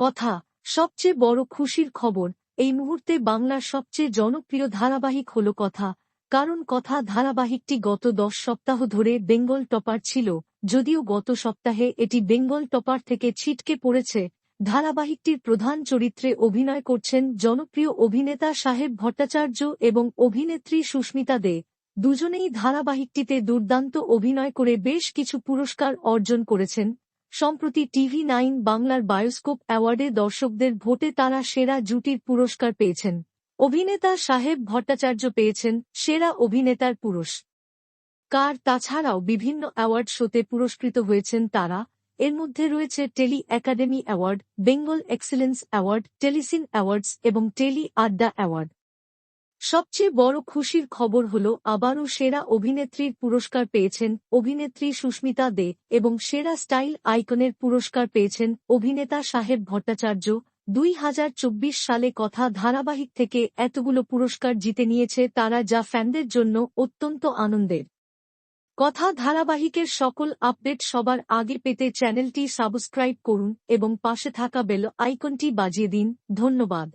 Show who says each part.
Speaker 1: কথা, সবচেয়ে বড় খুশির খবর, এই মুহূর্তে বাংলার সবচেয়ে জনপ্রিয় ধারাবাহিক হল কথা, কারণ কথা ধারাবাহিকটি গত দশ সপ্তাহ ধরে বেঙ্গল টপার ছিল, যদিও গত সপ্তাহে এটি বেঙ্গল টপার থেকে ছিটকে পড়েছে, ধারাবাহিকটির প্রধান চরিত্রে অভিনয় করছেন জনপ্রিয় অভিনেতা সাহেব ভট্টাচার্য এবং অভিনেত্রী সুস্মিতা দে, দুজনেই ধারাবাহিকটিতে দুর্দান্ত অভিনয় করে বেশ কিছু পুরস্কার অর্জন করেছেন সম্প্রতি টিভি নাইন বাংলার বায়োস্কোপ অ্যাওয়ার্ডে দর্শকদের ভোটে তারা সেরা জুটির পুরস্কার পেয়েছেন। অভিনেতা সাহেব ভট্টাচার্য পেয়েছেন সেরা অভিনেতার পুরুষ কার তাছাড়াও বিভিন্ন অ্যাওয়ার্ড শোতে পুরস্কৃত হয়েছেন তারা। এর মধ্যে রয়েছে tele academy award, Bengal excellence award, telecine awards এবং টেলি আড্ডা অ্যাওয়ার্ড। সবচেয়ে বড় খুশির খবর হল, আবারও সেরা অভিনেত্রীর পুরস্কার পেয়েছেন অভিনেত্রী সুস্মিতা দে এবং সেরা স্টাইল আইকনের পুরস্কার পেয়েছেন অভিনেতা সাহেব ভট্টাচার্য। দুই হাজার চব্বিশ সালে কথা ধারাবাহিক থেকে এতগুলো পুরস্কার জিতে নিয়েছে তারা যা ফ্যানদের জন্য অত্যন্ত আনন্দের। কথা ধারাবাহিকের সকল আপডেট সবার আগে পেতে চ্যানেলটি সাবস্ক্রাইব করুন এবং পাশে থাকা বেল আইকনটি বাজিয়ে দিন। ধন্যবাদ।